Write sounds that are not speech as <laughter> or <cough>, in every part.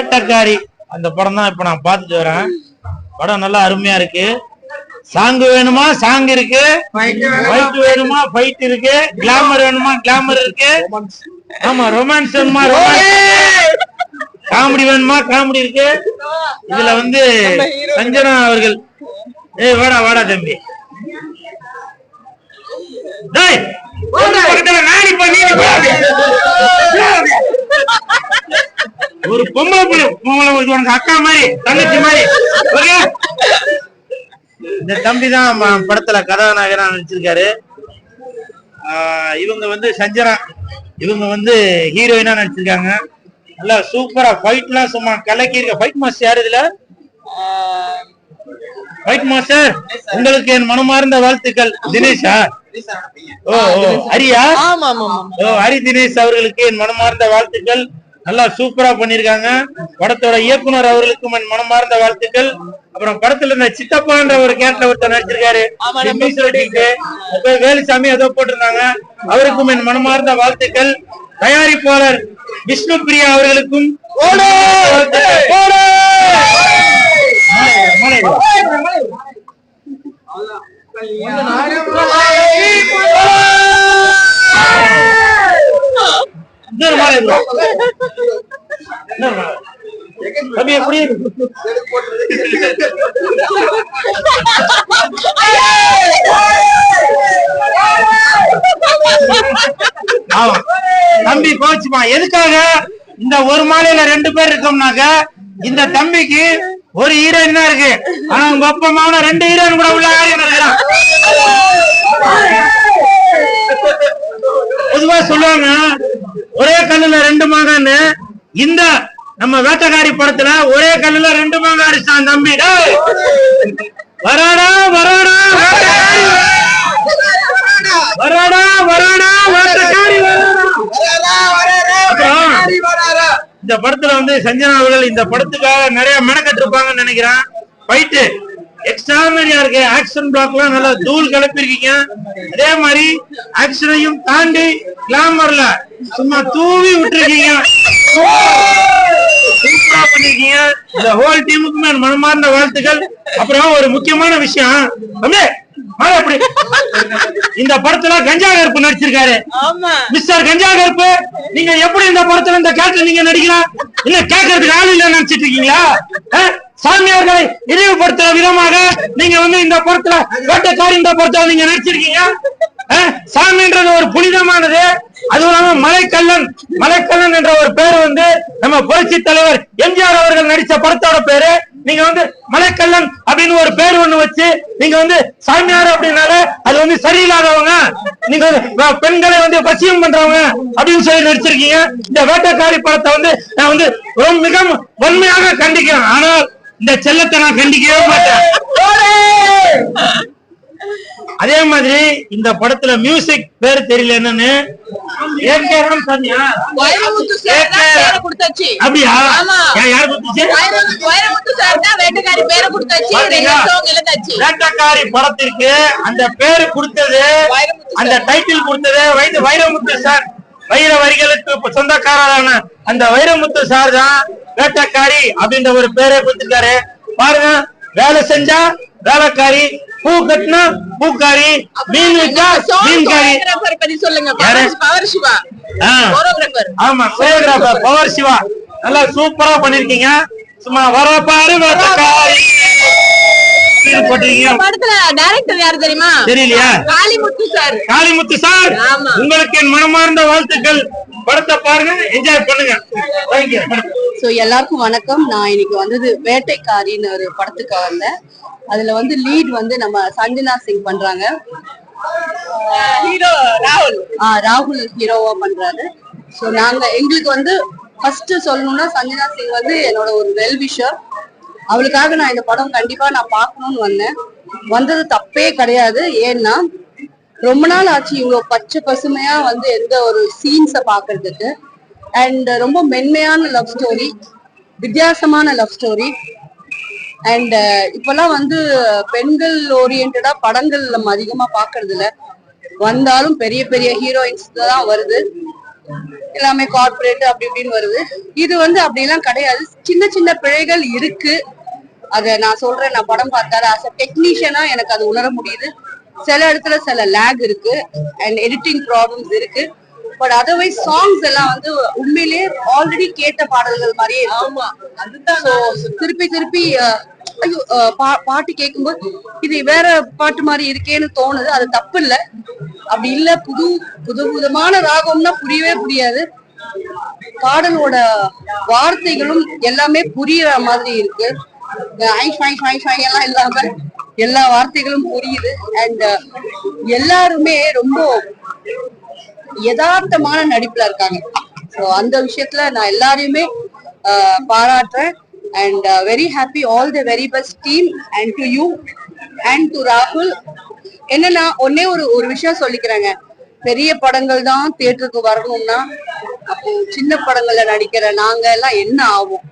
வேட்டக்காரி அந்த படம் தான் இப்ப நான் பார்த்துட்டு வரேன். படம் நல்லா அருமையா இருக்கு. சாங் வேணுமா? சாங் இருக்கு. ஃபைட் வேணுமா? ஃபைட் இருக்கு. கிளாமர் வேணுமா? கிளாமர் இருக்கு. ஆமா ரொமான்ஸ் வேணுமா? காமெடி வேணுமா? காமெடி இருக்கு. இதுல வந்து சஞ்சனா அவர்கள். ஏய் வாடா வாடா தம்பி. டேய் பக்கத்துல நாடி பண்ணி <laughs> <laughs> ஒரு பொம்பளை புள்ள பொம்பளை இது உனக்கு அக்கா மாதிரி தங்கச்சி மாதிரி. ஓகே? இந்த தம்பி தான் படத்துல கதாநாயகனா நடிச்சிருக்காரு. ஆஹ் இவங்க வந்து சஞ்சனா. இவங்க வந்து ஹீரோயினா நடிச்சிருக்காங்க. நல்லா சூப்பரா ஃபைட்லாம் சும்மா கலக்கி இருக்க ஃபைட் மாஸ்டர் யாரு இதுல? ஃபைட் மாஸ்டர் உங்களுக்கு என் மனமார்ந்த வாழ்த்துக்கள். தினேஷா? ஓ ஓ ஹரியா? ஆமா ஆமா ஆமா ஓ ஹரி தினேஷ் அவர்களுக்கு என் மனமார்ந்த வாழ்த்துக்கள். நல்லா சூப்பரா பண்ணிருக்காங்க. படத்தோட இயக்குனர் அவர்களுக்கும் என் மனமார்ந்த வாழ்த்துக்கள். அப்புறம் படத்துல இந்த சித்தப்பான்ற ஒரு கேரக்டர் ஒருத்தர் நடிச்சிருக்காரு. வேலுசாமி ஏதோ போட்டிருந்தாங்க. அவருக்கும் என் மனமார்ந்த வாழ்த்துக்கள். தயாரிப்பாளர் விஷ்ணு பிரியா அவர்களுக்கும் வாழ்த்துக்கள். இன்னொரு மாலை இன்னொரு தம்பி எப்படி? தம்பி கோச்சுமா. எதுக்காக? இந்த ஒரு மாலையில ரெண்டு பேர் இருக்கோம்னாக்க இந்த தம்பிக்கு ஒரு ஹீரோயின் தான் இருக்கு. ஆனா உங்க அப்பா அம்மாவோட ரெண்டு ஹீரோயின் கூட உள்ள ஹீரோயின் இருக்கிறான் பொதுவா சொல்லுவாங்க கல்லுல ரெண்டு மகன்னு இந்த நம்ம வேட்டக்காரி படத்துல ஒரே கல்லுல ரெண்டு மகன் அடிச்சான் தம்பி. வராடா வராடா. வராடா வராடா வேட்டக்காரி இந்த படத்துல வந்து சஞ்சனா அவர்கள் இந்த படத்துக்காக நிறைய மெனக்கட்டு இருப்பாங்கன்னு நினைக்கிறேன். போயிட்டு எக்ஸ்ட்ரானரியா இருக்கு. ஆக்ஷன் பிளாக்லாம் நல்லா தூள் கிளப்பிருக்கீங்க அதே மாதிரி ஆக்ஷனையும் தாண்டி கிளாமர்ல சும்மா தூவி விட்டுருக்கீங்க. சூப்பரா பண்ணிருக்கீங்க. இந்த ஹோல் டீமுக்குமே மனமார்ந்த வாழ்த்துக்கள். அப்புறம் ஒரு முக்கியமான விஷயம். தம்பி, வாங்க அப்படி. இந்த படத்துல கஞ்சா கருப்பு நடிச்சிருக்காரு மிஸ்டர் கஞ்சா கருப்பு நீங்க எப்படி இந்த படத்துல இந்த கேரக்டர் நீங்க நடிக்கலாம்? இல்ல கேட்கறதுக்கு ஆள் இல்ல நினைச்சிட்டு இருக்கீங்களா? சாமியார்களை இழிவுபடுத்துற விதமாக நீங்க வந்து இந்த படத்துல வேட்டைக்காரி இந்த படத்துல நீங்க நடிச்சிருக்கீங்க. சாமின்றது ஒரு புனிதமானது. அதுவும் இல்லாம மலைக்கல்லன் மலைக்கல்லன் என்ற ஒரு பேர் வந்து நம்ம புரட்சி தலைவர் எம்ஜிஆர் அவர்கள் நடிச்ச படத்தோட பேரு. நீங்க வந்து மலைக்கல்லன் அப்படின்னு ஒரு பேர் ஒண்ணு வச்சு நீங்க வந்து சாமியார் அப்படின்னால அது வந்து சரியில்லாதவங்க. நீங்க பெண்களை வந்து பசியம் பண்றவங்க அப்படின்னு சொல்லி நடிச்சிருக்கீங்க. இந்த வேட்டைக்காரி படத்தை வந்து நான் வந்து ரொம்ப மிக வன்மையாக கண்டிக்கிறேன். ஆனால் இந்த செல்லத்தை நான் கண்டிக்கவே மாட்டேன். அதே மாதிரி இந்த படத்துல மியூசிக் பேர் தெரியல என்னன்னு? அப்படியா? யார் வேட்டைக்காரி படத்திற்கு அந்த பேரு கொடுத்தது அந்த டைட்டில் கொடுத்தது வைர வைரமுத்து சார் வைர வரிகளுக்கு சொந்தக்காரரான அந்த வைரமுத்து சார் தான் வேட்டக்காரி அப்படின்ற ஒரு பேரை கொடுத்திருக்காரு. பாருங்க வேலை செஞ்சா வேலைக்காரி பூ கட்டினா பூக்காரி மீன் வச்சா மீன்காரி. பத்தி சொல்லுங்க? பவர் சிவா ஆமா கோரியோகிராஃபர் பவர் சிவா நல்லா சூப்பரா பண்ணிருக்கீங்க. சும்மா வர பாரு காரி போட்டிருக்கீங்க. படத்துல டைரக்டர் யாரு தெரியுமா? தெரியலையா? காளிமுத்து சார். காளிமுத்து சார். ஆமா. உங்களுக்கு என் மனமார்ந்த வாழ்த்துக்கள். படத்தை பாருங்க என்ஜாய் பண்ணுங்க. ஸோ எல்லாருக்கும் வணக்கம். நான் இன்னைக்கு வந்தது வேட்டைக்காரின்னு ஒரு படத்துக்கு வந்தேன். அதுல வந்து லீட் வந்து நம்ம சஞ்சனா சிங் பண்றாங்க. ராகுல் ஆ, ராகுல் ஹீரோவா பண்றாரு. ஸோ நாங்க எங்களுக்கு வந்து ஃபர்ஸ்ட் சொல்லணும்னா சஞ்சனா சிங் வந்து என்னோட ஒரு வெல் விஷர் அவளுக்காக நான் இந்த படம் கண்டிப்பா நான் பார்க்கணும்னு வந்தேன். வந்தது தப்பே கிடையாது. ஏன்னா ரொம்ப நாள் ஆச்சு இவ்வளோ பச்சை பசுமையா வந்து எந்த ஒரு சீன்ஸை பார்க்கிறதுக்கு. அண்ட் uh, ரொம்ப மென்மையான லவ் ஸ்டோரி வித்தியாசமான லவ் ஸ்டோரி அண்ட் இப்பெல்லாம் வந்து பெண்கள் ஓரியன்டா படங்கள் நம்ம அதிகமா பாக்குறது இல்ல வந்தாலும் பெரிய பெரிய ஹீரோயின்ஸ் தான் வருது. எல்லாமே கார்பரேட் அப்படி இப்படின்னு வருது. இது வந்து அப்படிலாம் கிடையாது. சின்ன சின்ன பிழைகள் இருக்கு. அத நான் சொல்றேன் நான் படம் பார்த்தாரு ஆஸ் அ டெக்னீஷியனா எனக்கு அது உணர முடியுது. சில இடத்துல சில லேக் இருக்கு. அண்ட் எடிட்டிங் ப்ராப்ளம்ஸ் இருக்கு. பட் அதர்வைஸ் சாங்ஸ் எல்லாம் வந்து உண்மையிலேயே ஆல்ரெடி கேட்ட பாடல்கள் மாதிரியே ஆமா அதுதான் திருப்பி திருப்பி ஐயோ பாட்டு கேட்கும்போது இது வேற பாட்டு மாதிரி இருக்கேன்னு தோணுது அது தப்பு இல்ல. அப்படி இல்ல புது புது புதுமான ராகம்னா புரியவே புரியாது. பாடலோட வார்த்தைகளும் எல்லாமே புரியுற மாதிரி இருக்கு. எல்லாம் இல்லாம எல்லா வார்த்தைகளும் புரியுது. அண்ட் எல்லாருமே ரொம்ப யதார்த்தமான நடிப்புல இருக்காங்க. ஸோ அந்த விஷயத்துல நான் எல்லாரையுமே ஆஹ், பாராட்டுறேன். And very happy all the very best team and to you and to ராகுல் என்னன்னா ஒன்னே ஒரு ஒரு விஷயம் சொல்லிக்கிறேங்க. பெரிய படங்கள் தான் தியேட்டருக்கு வரணும்னா அப்போ சின்ன படங்கள்ல நடிக்கிற நாங்க எல்லாம் என்ன ஆகும்?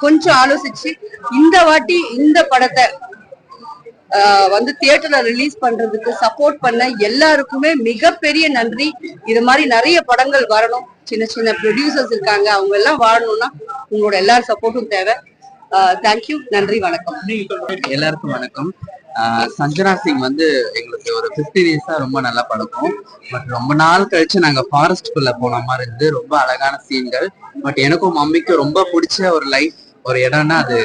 கொஞ்சம் ஆலோசிச்சு இந்த வாட்டி இந்த படத்தை வந்து தியேட்டர்ல ரிலீஸ் பண்றதுக்கு சப்போர்ட் பண்ண எல்லாருக்குமே மிகப்பெரிய நன்றி. இது மாதிரி நிறைய படங்கள் வரணும். சின்ன சின்ன ப்ரொடியூசர்ஸ் இருக்காங்க அவங்க எல்லாம் வாழணும்னா உங்களோட எல்லார் சப்போர்ட்டும் தேவை. தேங்க்யூ நன்றி வணக்கம். எல்லாருக்கும் வணக்கம். சஞ்சனா சிங் வந்து எங்களுக்கு ஒரு ஃபிஃப்டி இயர்ஸா ரொம்ப நல்லா பழக்கம். பட் ரொம்ப நாள் கழிச்சு நாங்க ஃபாரஸ்ட்குள்ள போன மாதிரி இருந்து ரொம்ப அழகான சீன்கள் பட் எனக்கும் மம்மிக்கும் ரொம்ப பிடிச்ச ஒரு லைஃப் ஒரு இடம்னா அது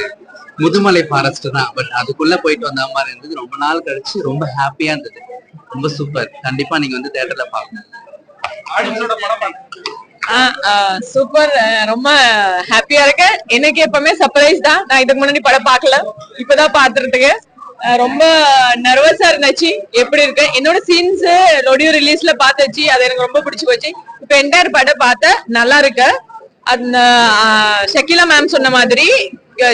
முதுமலை ஃபாரஸ்ட் தான். பட் அதுக்குள்ள போயிட்டு வந்த மாதிரி இருந்தது. ரொம்ப நாள் கழிச்சு ரொம்ப ஹாப்பியா இருந்தது. ரொம்ப சூப்பர் கண்டிப்பா நீங்க வந்து தேட்டர்ல பாக்கணும் சூப்பர் ரொம்ப ஹாப்பியா இருக்கேன் எனக்கு எப்பவுமே சர்ப்ரைஸ் தான். நான் இதுக்கு முன்னாடி படம் பார்க்கல. இப்பதான் பாத்துறதுக்கு ரொம்ப நர்வஸா இருந்துச்சு. எப்படி இருக்கு? என்னோட சீன்ஸ் லொடியோ ரிலீஸ்ல பார்த்தாச்சு. அது எனக்கு ரொம்ப பிடிச்சு போச்சு. இப்ப என்டையர் படம் பார்த்த நல்லா இருக்கு. அந்த ஷக்கிலா மேம் சொன்ன மாதிரி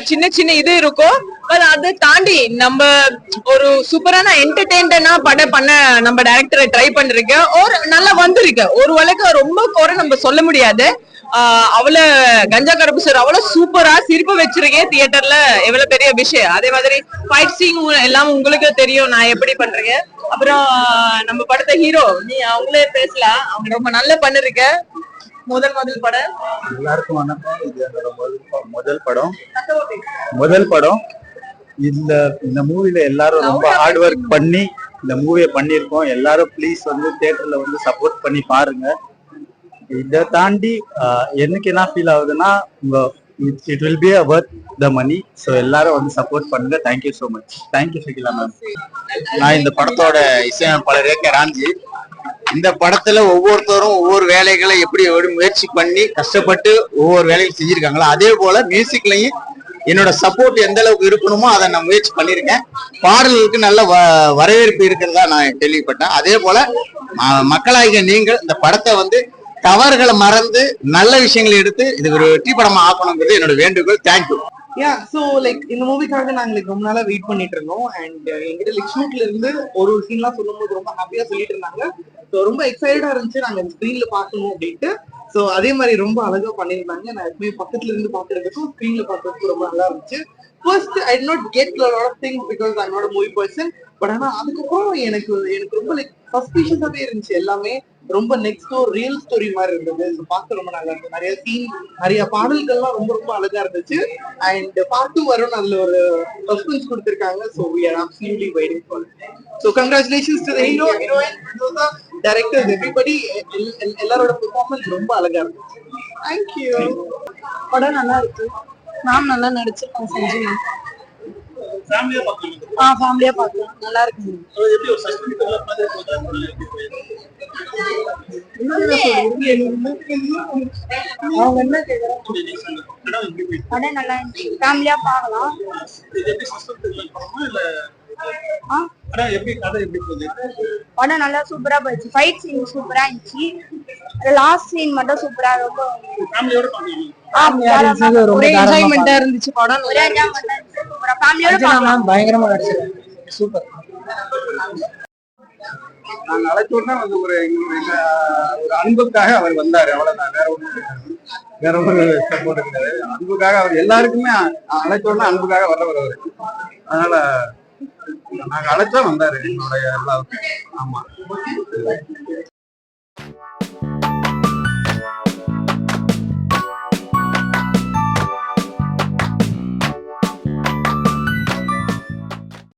சின்ன சின்ன இது இருக்கும். பட் அதை தாண்டி நம்ம ஒரு சூப்பரான என்டர்டெயின்டனா படம் பண்ண நம்ம டைரக்டரை ட்ரை பண்ணிருக்கேன். ஒரு நல்லா வந்திருக்கு. ஒரு வழக்கு ரொம்ப குறை நம்ம சொல்ல முடியாது. ஆஹ் அவ்வளவு கஞ்சா கருப்பு சார் அவ்வளவு சூப்பரா சிரிப்பு வச்சிருக்கேன் தியேட்டர்ல எவ்வளவு பெரிய விஷயம். அதே மாதிரி ஃபைட் சீன் எல்லாம் உங்களுக்கு தெரியும் நான் எப்படி பண்றேங்க அப்புறம் நம்ம படத்த ஹீரோ நீ அவங்களே பேசலாம். அவங்க ரொம்ப நல்லா பண்ணிருக்க. முதல் முதல் படம்? எல்லாருக்கும் வணக்கம். இது என்னோட முதல் படம். முதல் படம். இந்த இந்த மூவில எல்லாரும் ரொம்ப ஹார்ட் ஒர்க் பண்ணி இந்த மூவியை பண்ணியிருக்கோம். எல்லாரும் ப்ளீஸ் வந்து தியேட்டர்ல வந்து சப்போர்ட் பண்ணி பாருங்க. இதை தாண்டி எனக்கு என்ன ஃபீல் ஆகுதுன்னா உங்க it will be worth the money so எல்லாரும் வந்து சப்போர்ட் பண்ணுங்க. Thank you so much thank you Shakila ma'am நான் இந்த படத்தோட இசையமைப்பாளர் ஏ கே ராம்ஜி. இந்த படத்துல ஒவ்வொருத்தரும் ஒவ்வொரு வேலைகளை எப்படி எப்படி முயற்சி பண்ணி கஷ்டப்பட்டு ஒவ்வொரு வேலைகள் செஞ்சிருக்காங்களோ அதே போல மியூசிக்லயும் என்னோட சப்போர்ட் எந்த அளவுக்கு இருக்கணுமோ அதை நான் முயற்சி பண்ணியிருக்கேன் பாடல்களுக்கு நல்ல வ- வரவேற்பு இருக்கிறதா நான் கேள்விப்பட்டேன். அதே போல மக்களாகிய நீங்கள் இந்த படத்தை வந்து தவறுகளை மறந்து நல்ல விஷயங்களை எடுத்து இது ஒரு வெற்றி படமா ஆக்கணுங்கிறது என்னோட வேண்டுகோள். தேங்க்யூ யா சோ லைக் இந்த மூவிக்காக நாங்க ரொம்ப நாளாக வெயிட் பண்ணிட்டு இருந்தோம். அண்ட் எங்கிட்ட லைக் ஷூட்ல இருந்து ஒரு ஒரு சீன்லாம் சொல்லும்போது ரொம்ப ஹாப்பியா சொல்லிட்டு இருந்தாங்க. ஸோ ரொம்ப எக்ஸைட்டடா இருந்துச்சு. நாங்க ஸ்க்ரீன்ல பார்க்கணும் அப்படின்ட்டு. ஸோ அதே மாதிரி ரொம்ப அழகா பண்ணியிருந்தாங்க. நான் எப்பவுமே பக்கத்துல இருந்து பாக்குறதுக்கும் ஸ்க்ரீன்ல பாக்குறதுக்கும் ரொம்ப நல்லா இருந்துச்சு. First I not get lot of things because I not movie person but ஆனா அதுக்கப்புறம் எனக்கு எனக்கு ரொம்ப லைக் சஸ்பீஷியஸாவே இருந்துச்சு. எல்லாமே ரொம்ப நெக்ஸ்ட் ஒரு ரியல் ஸ்டோரி மாதிரி இருந்தது. பார்க்க ரொம்ப நல்லா இருந்தது. நிறைய சீன் நிறைய பாடல்கள்லாம் ரொம்ப ரொம்ப அழகா இருந்துச்சு. அண்ட் பார்ட் டூ வரும். அதுல ஒரு சஸ்பென்ஸ் கொடுத்திருக்காங்க. So we are absolutely waiting for so congratulations to hero heroine directors everybody எல்லாரோட பெர்ஃபார்மன்ஸ் ரொம்ப அழகா இருந்துச்சு. தேங்க்யூ படம் நல்லா இருக்கு. மேம் நல்லா நடிச்சிருக்காங்க சஞ்சய் மேம் ஆ ஃபேமிலியா பார்க்கலாம். நல்லா இருக்கு. அவங்க என்ன கேக்குறாங்க? படம் நல்லா இருந்துச்சு. ஃபேமிலியா பார்க்கலாம்? படம் நல்லா சூப்பரா போயிடுச்சு ஃபைட் சீன் சூப்பரா இருந்துச்சு. லாஸ்ட் சீன் மட்டும் சூப்பரா ரொம்ப ஒரே என்ஜாய்மெண்டா இருந்துச்சு. படம் ஃபேமிலியோட பயங்கரமா நடிச்சிருக்காங்க சூப்பர் நாங்க அழைச்சோன்னா வந்து ஒரு எங்க- எங்க ஒரு அன்புக்காக அவர் வந்தாரு. அவ்வளவுதான். வேற ஒண்ணு வேற ஒரு சப்போர்ட் கிடையாது. அன்புக்காக அவர் எல்லாருக்குமே அழைச்சோன்னா அன்புக்காக வர்றவர் அவரு. அதனால நாங்க அழைச்சா வந்தாரு. என்னுடைய எல்லாருக்கும். ஆமா.